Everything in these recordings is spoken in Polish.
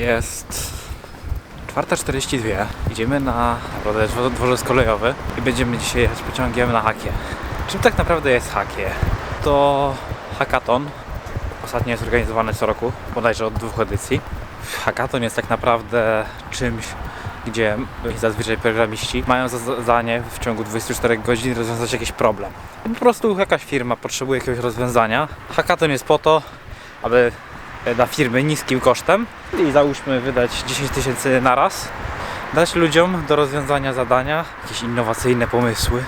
Jest 4.42. Idziemy na dworzec kolejowy i będziemy dzisiaj jechać pociągiem na hakie. Czym tak naprawdę jest hakie? To hackathon. Ostatnio jest organizowany co roku, bodajże od dwóch edycji. Hackathon jest tak naprawdę czymś, gdzie zazwyczaj programiści mają za zadanie w ciągu 24 godzin rozwiązać jakiś problem. Po prostu jakaś firma potrzebuje jakiegoś rozwiązania. Hackathon jest po to, aby dla firmy niskim kosztem i załóżmy wydać 10 tysięcy na raz, dać ludziom do rozwiązania zadania jakieś innowacyjne pomysły.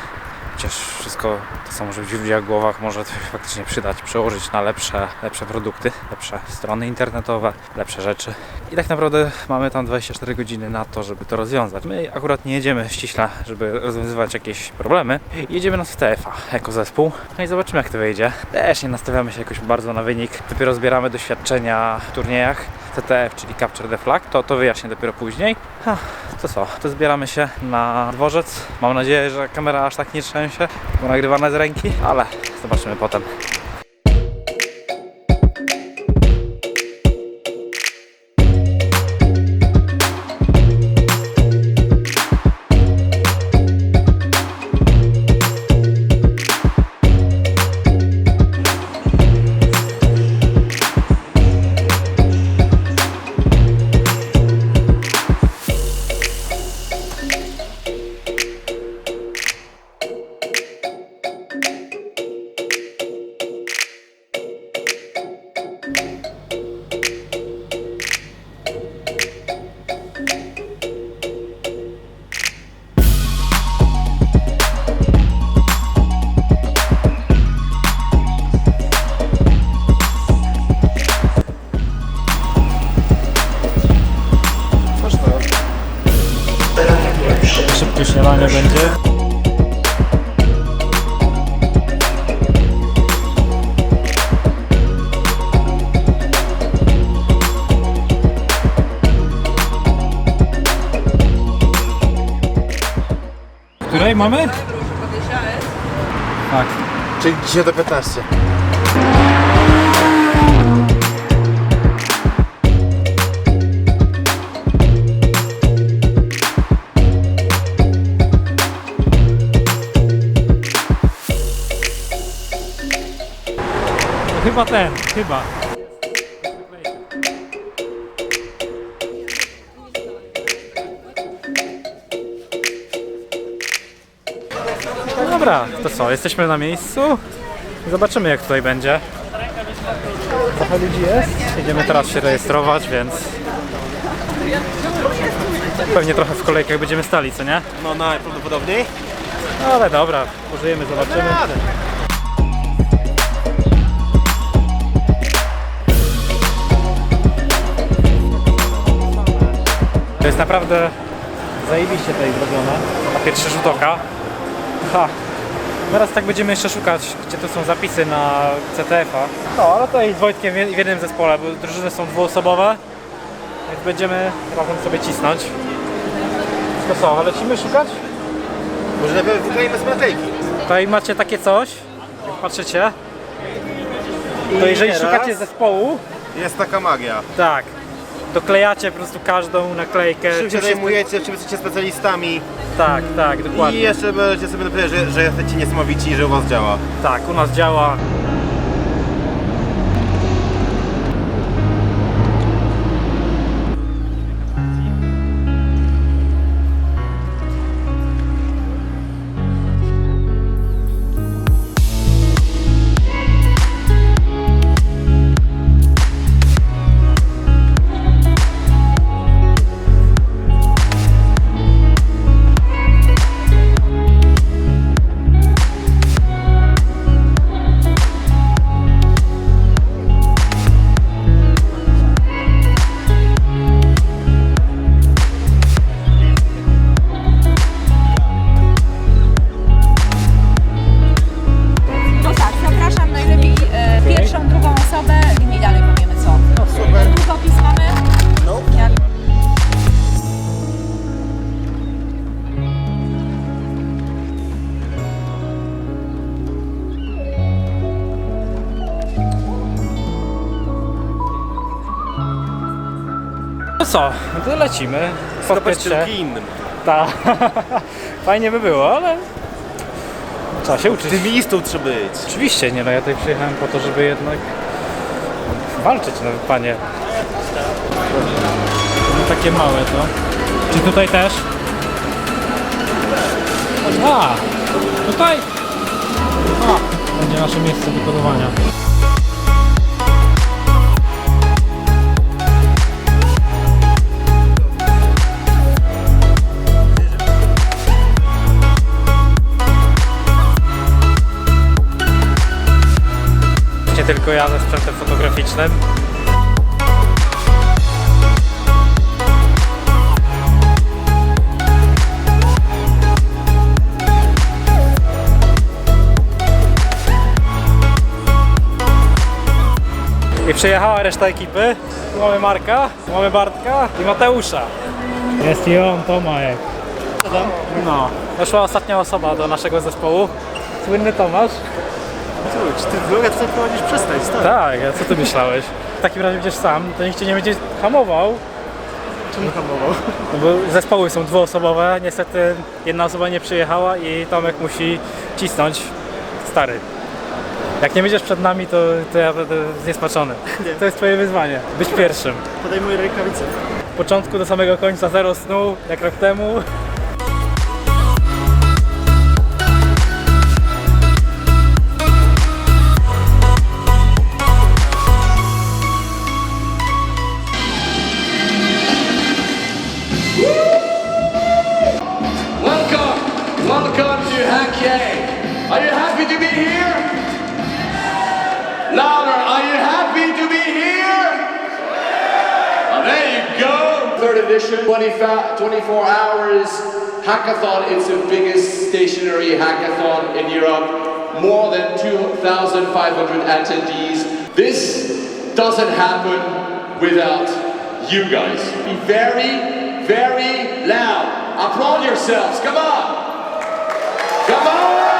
Chociaż wszystko to, co może być w ludziach głowach, może to faktycznie przydać, przełożyć na lepsze, lepsze produkty, lepsze strony internetowe, lepsze rzeczy. I tak naprawdę mamy tam 24 godziny na to, żeby to rozwiązać. My akurat nie jedziemy ściśle, żeby rozwiązywać jakieś problemy. Jedziemy na CTF-a jako zespół. No i zobaczymy jak to wyjdzie. Też nie nastawiamy się jakoś bardzo na wynik. Dopiero zbieramy doświadczenia w turniejach. CTF, czyli Capture the Flag, to, to wyjaśnię dopiero później. Ha, to co, to zbieramy się na dworzec. Mam nadzieję, że kamera aż tak nie trzęsie, bo nagrywana z ręki, ale zobaczymy potem. Której mamy? Tak. Czyli 10 do 15. Chyba ten, chyba. Dobra, to co, jesteśmy na miejscu. Zobaczymy jak tutaj będzie. Trochę ludzi jest. Jedziemy teraz się rejestrować, więc pewnie trochę w kolejkach będziemy stali, co nie? No najprawdopodobniej. No ale dobra, użyjemy, zobaczymy. To jest naprawdę zajebiście tutaj zrobione. Na pierwszy rzut oka. Ha. Teraz tak będziemy jeszcze szukać, gdzie tu są zapisy na CTF-a. No, ale tutaj z Wojtkiem w jed- w jednym zespole, bo drużyny są dwuosobowe. Więc będziemy razem sobie cisnąć. To co, lecimy szukać? Może najpierw wykleimy z naklejki. Tutaj macie takie coś, jak patrzycie. To jeżeli teraz? szukacie zespołu, Jest taka magia. tak, doklejacie po prostu każdą naklejkę. Czym się zajmujecie, czym jesteście specjalistami Tak, tak, i dokładnie. jeszcze będziecie sobie dowiedzieć, że, że jesteście niesamowici i że u was działa. Tak, u nas działa. Co, no to lecimy. Się. tylko innym. Ta. Fajnie by było, ale trzeba się uczyć. Optymistą trzeba być. Oczywiście, nie no, ja tutaj przyjechałem po to, żeby jednak walczyć, no panie. No takie małe to. Czy tutaj też? A, tutaj! A, będzie nasze miejsce wykonywania. Nie tylko ja ze sprzętem fotograficznym. I przyjechała reszta ekipy. Tu mamy Marka, tu mamy Bartka i Mateusza. Jest i on, tam? No. Doszła ostatnia osoba do naszego zespołu. Słynny Tomasz. Czy ty vloga tutaj prowadzisz? Przestań, stary. Tak, a co ty myślałeś? W takim razie będziesz sam, to nikt cię nie będzie hamował. Czemu hamował? No bo zespoły są dwuosobowe, niestety jedna osoba nie przyjechała i Tomek musi cisnąć. Stary. Jak nie będziesz przed nami, to, to ja będę zniesmaczony. Nie. To jest twoje wyzwanie. Być pierwszym. Podejmuję rękawice. Od początku do samego końca zero snu, jak rok temu. Edition, 20 24 hours hackathon. It's the biggest stationary hackathon in Europe. More than 2,500 attendees. This doesn't happen without you guys. Be very, very loud. Applaud yourselves. Come on. Come on.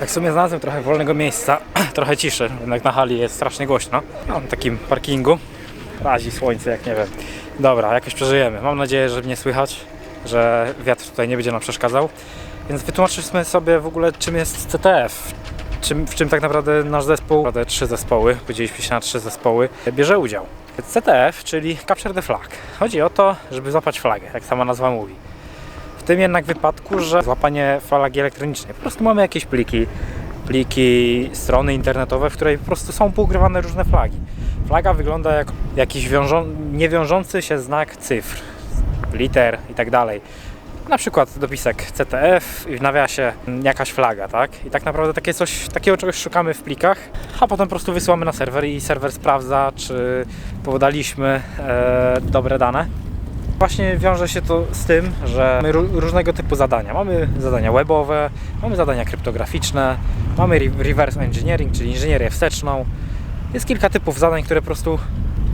Tak w sumie znalazłem trochę wolnego miejsca, trochę ciszy, jednak na hali jest strasznie głośno. Na takim parkingu. Razi słońce, jak nie wiem. Dobra, jakoś przeżyjemy. Mam nadzieję, że mnie słychać, że wiatr tutaj nie będzie nam przeszkadzał. Więc wytłumaczyliśmy sobie w ogóle, czym jest CTF. Czym, w czym tak naprawdę nasz zespół, naprawdę trzy zespoły, podzieliliśmy się na trzy zespoły, bierze udział. CTF, czyli Capture the Flag. Chodzi o to, żeby złapać flagę, jak sama nazwa mówi. Tym jednak wypadku, że złapanie flagi elektronicznej. Po prostu mamy jakieś pliki, pliki, strony internetowe, w której po prostu są poukrywane różne flagi. Flaga wygląda jak jakiś wiążą, niewiążący się znak cyfr, liter i tak dalej. Na przykład dopisek CTF i w nawiasie jakaś flaga, tak? I tak naprawdę takie coś, takiego czegoś szukamy w plikach, a potem po prostu wysyłamy na serwer i serwer sprawdza, czy podaliśmy e, dobre dane. Właśnie wiąże się to z tym, że mamy ró- różnego typu zadania. Mamy zadania webowe, mamy zadania kryptograficzne, mamy re- reverse engineering, czyli inżynierię wsteczną. Jest kilka typów zadań, które po prostu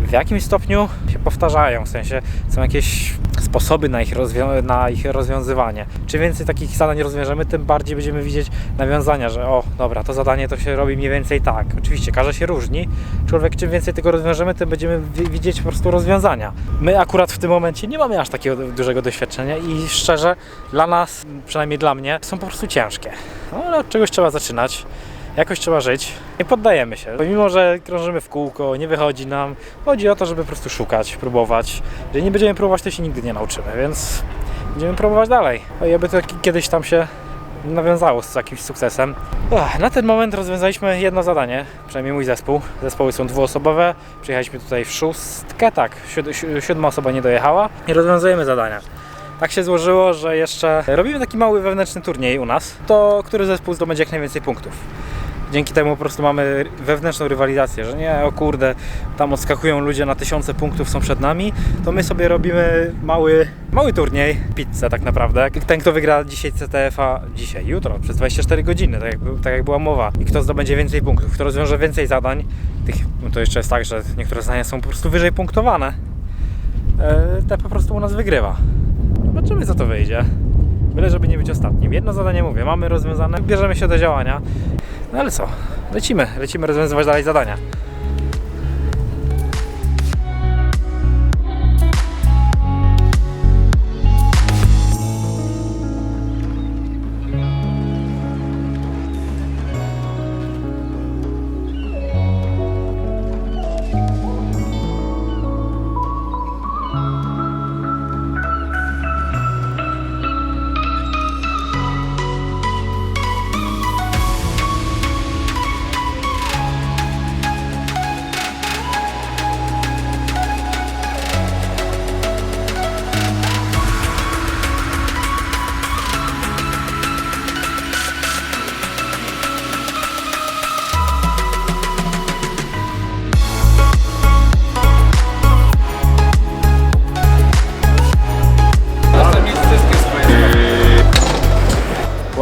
w jakimś stopniu się powtarzają, w sensie są jakieś sposoby na ich, na ich rozwiązywanie. Czym więcej takich zadań rozwiążemy, tym bardziej będziemy widzieć nawiązania, że o, dobra, to zadanie to się robi mniej więcej tak. Oczywiście każdy się różni. Człowiek, czym więcej tego rozwiążemy, tym będziemy wi- widzieć po prostu rozwiązania. My akurat w tym momencie nie mamy aż takiego dużego doświadczenia i szczerze, dla nas, przynajmniej dla mnie, są po prostu ciężkie. No ale od czegoś trzeba zaczynać. Jakoś trzeba żyć. Nie poddajemy się. Pomimo, że krążymy w kółko, nie wychodzi nam, chodzi o to, żeby po prostu szukać, próbować. Jeżeli nie będziemy próbować, to się nigdy nie nauczymy, więc będziemy próbować dalej. I aby to ki- kiedyś tam się nawiązało z jakimś sukcesem. Na ten moment rozwiązaliśmy jedno zadanie, przynajmniej mój zespół. Zespoły są dwuosobowe. Przyjechaliśmy tutaj w szóstkę, tak, siód- si- siódma osoba nie dojechała i rozwiązujemy zadania. tak się złożyło, że jeszcze robimy taki mały wewnętrzny turniej u nas, to który zespół zdobędzie jak najwięcej punktów. Dzięki temu po prostu mamy wewnętrzną rywalizację, że nie, o kurde, tam odskakują ludzie na tysiące punktów, są przed nami, to my sobie robimy mały, mały turniej, pizzę tak naprawdę. Ten, kto wygra dzisiaj CTF-a, dzisiaj, jutro, przez 24 godziny, tak jak, tak jak była mowa, i kto zdobędzie więcej punktów, kto rozwiąże więcej zadań, tych, no to jeszcze jest tak, że niektóre zadania są po prostu wyżej punktowane, e, te po prostu u nas wygrywa. Zobaczymy, co to wyjdzie. Byle, żeby nie być ostatnim. Jedno zadanie mówię, mamy rozwiązane, bierzemy się do działania. No ale co? Lecimy, lecimy rozwiązywać dalej zadania.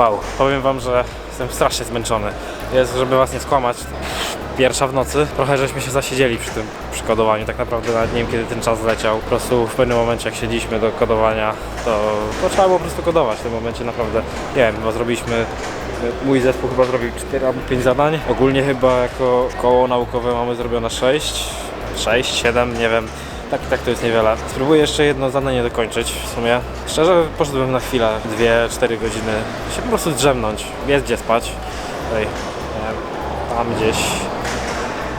Wow, powiem wam, że jestem strasznie zmęczony. Jest, żeby was nie skłamać, pierwsza w nocy. Trochę żeśmy się zasiedzieli przy tym przy kodowaniu. Tak naprawdę nawet nie wiem kiedy ten czas zleciał. Po prostu w pewnym momencie jak siedliśmy do kodowania, to, to trzeba było po prostu kodować. W tym momencie naprawdę, nie wiem, chyba zrobiliśmy Mój zespół chyba zrobił 4 albo 5 zadań. Ogólnie chyba jako koło naukowe mamy zrobione 6, 6, 7, nie wiem. Tak i tak to jest niewiele. Spróbuję jeszcze jedno zadanie dokończyć w sumie. Szczerze poszedłbym na chwilę, 2-4 godziny, się po prostu drzemnąć. Jest gdzie spać. Tutaj, wiem, tam gdzieś.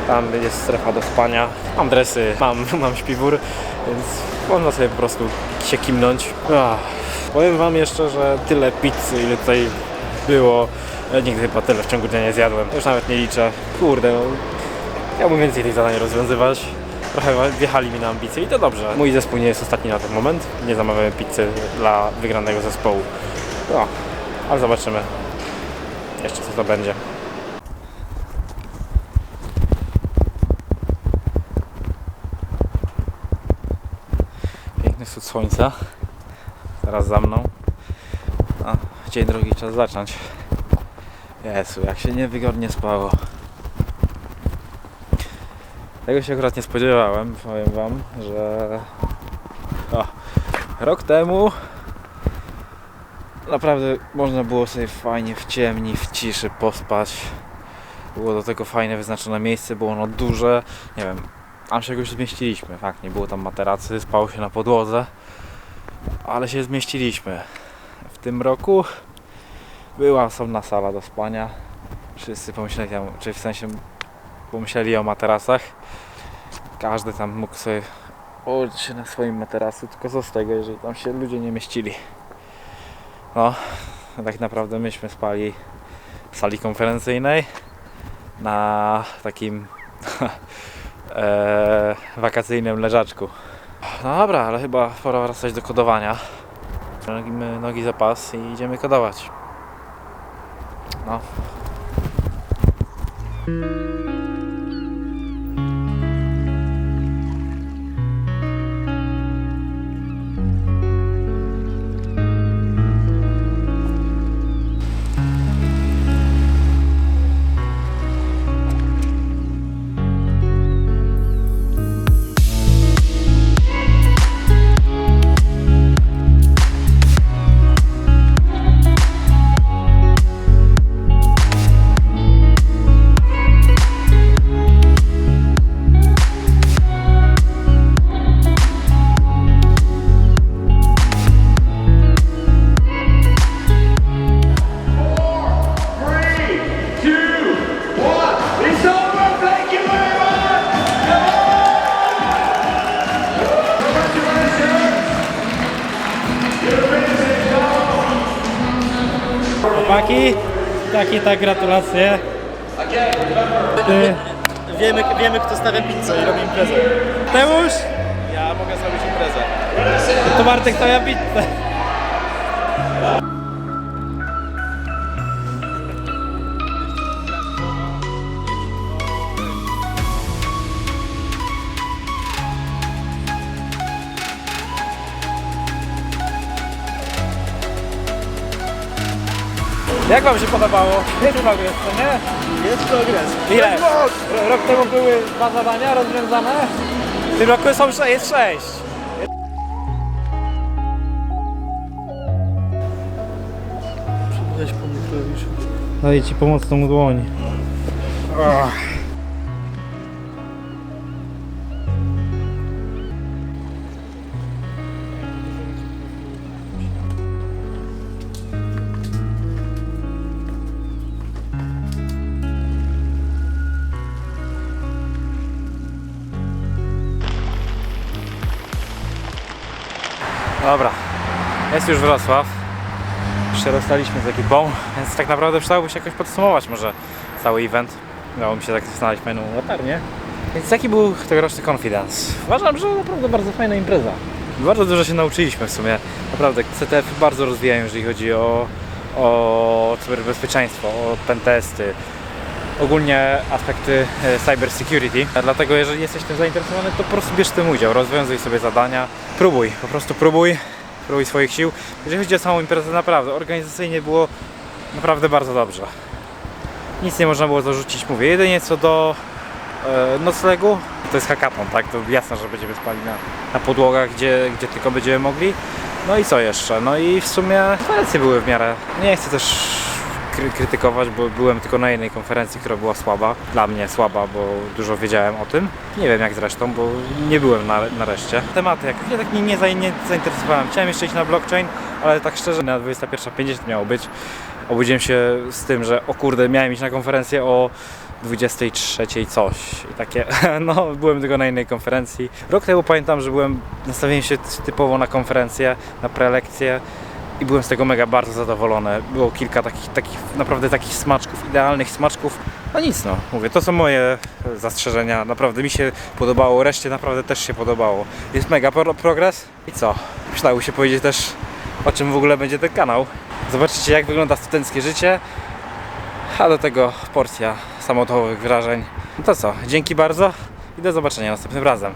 Tam jest strefa do spania. Mam dresy, mam, mam śpiwór, więc można sobie po prostu się kimnąć. Ach. Powiem wam jeszcze, że tyle pizzy, ile tutaj było. Ja nigdy chyba tyle w ciągu dnia nie zjadłem. Już nawet nie liczę. Kurde, no, chciałbym więcej tych zadań rozwiązywać. Trochę wjechali mi na ambicje i to dobrze. Mój zespół nie jest ostatni na ten moment. Nie zamawiamy pizzy dla wygranego zespołu. No, ale zobaczymy jeszcze co to będzie. Piękny wschód słońca. Zaraz za mną. A, dzień drogi czas zacząć. Jezu, jak się niewygodnie spało. Tego się akurat nie spodziewałem, powiem wam, że o, rok temu naprawdę można było sobie fajnie w ciemni, w ciszy pospać. Było do tego fajne wyznaczone miejsce, było ono duże, nie wiem, tam się jakoś zmieściliśmy, fakt, nie było tam materacy, spało się na podłodze, ale się zmieściliśmy. W tym roku była osobna sala do spania. Wszyscy pomyśleli, czy w sensie pomyśleli o materasach. Każdy tam mógł sobie położyć się na swoim materacu, tylko co z tego, jeżeli tam się ludzie nie mieścili. No, tak naprawdę myśmy spali w sali konferencyjnej na takim e, wakacyjnym leżaczku. No dobra, ale chyba pora wracać do kodowania. Ciągnijmy nogi za pas i idziemy kodować. No. Takie tak gratulacje. Ty, Wiemy, wiemy kto stawia pizzę i robi imprezę. Teusz? Ja mogę zrobić imprezę. To Bartek to ja pizzę. Jak wam się podobało? Jest vlog jeszcze, nie? Jest progres. Ile? Rok temu były dwa zadania rozwiązane? W tym roku są, sze- jest sześć. Weź klawiszu. Daję ci pomocną dłoń. Dobra, jest już Wrocław. Rozstaliśmy z ekipą, więc tak naprawdę przydałoby się jakoś podsumować może cały event. Udało mi się tak znaleźć fajną latarnię. Więc jaki był tegoroczny Confidence? Uważam, że naprawdę bardzo fajna impreza. Bardzo dużo się nauczyliśmy w sumie. Naprawdę CTF bardzo rozwijają, jeżeli chodzi o, o cyberbezpieczeństwo, o pentesty, ogólnie aspekty e, cyber security. Dlatego jeżeli jesteś tym zainteresowany, to po prostu bierz w tym udział, rozwiązuj sobie zadania, próbuj, po prostu próbuj, próbuj swoich sił. Jeżeli chodzi o samą imprezę, naprawdę organizacyjnie było naprawdę bardzo dobrze. Nic nie można było zarzucić, mówię. Jedynie co do e, noclegu, to jest hackathon, tak? To jasne, że będziemy spali na, na podłogach, gdzie, gdzie tylko będziemy mogli. No i co jeszcze? No i w sumie konferencje były w miarę. Nie chcę też kry- krytykować, bo byłem tylko na jednej konferencji, która była słaba. Dla mnie słaba, bo dużo wiedziałem o tym. Nie wiem jak zresztą, bo nie byłem na, na reszcie. Tematy jakoś ja tak nie, nie zainteresowałem. Chciałem jeszcze iść na blockchain, ale tak szczerze na 21.50 miało być. Obudziłem się z tym, że o kurde, miałem iść na konferencję o 23 coś. I takie, no byłem tylko na innej konferencji. Rok temu pamiętam, że byłem, nastawiłem się typowo na konferencję, na prelekcję i byłem z tego mega bardzo zadowolony. Było kilka takich, takich naprawdę takich smaczków, idealnych smaczków. No nic no, mówię, to są moje zastrzeżenia. Naprawdę mi się podobało, reszcie naprawdę też się podobało. Jest mega pro progres. I co? Przydało się powiedzieć też o czym w ogóle będzie ten kanał. Zobaczycie jak wygląda studenckie życie, a do tego porcja samochodowych wrażeń. No to co, dzięki bardzo i do zobaczenia następnym razem.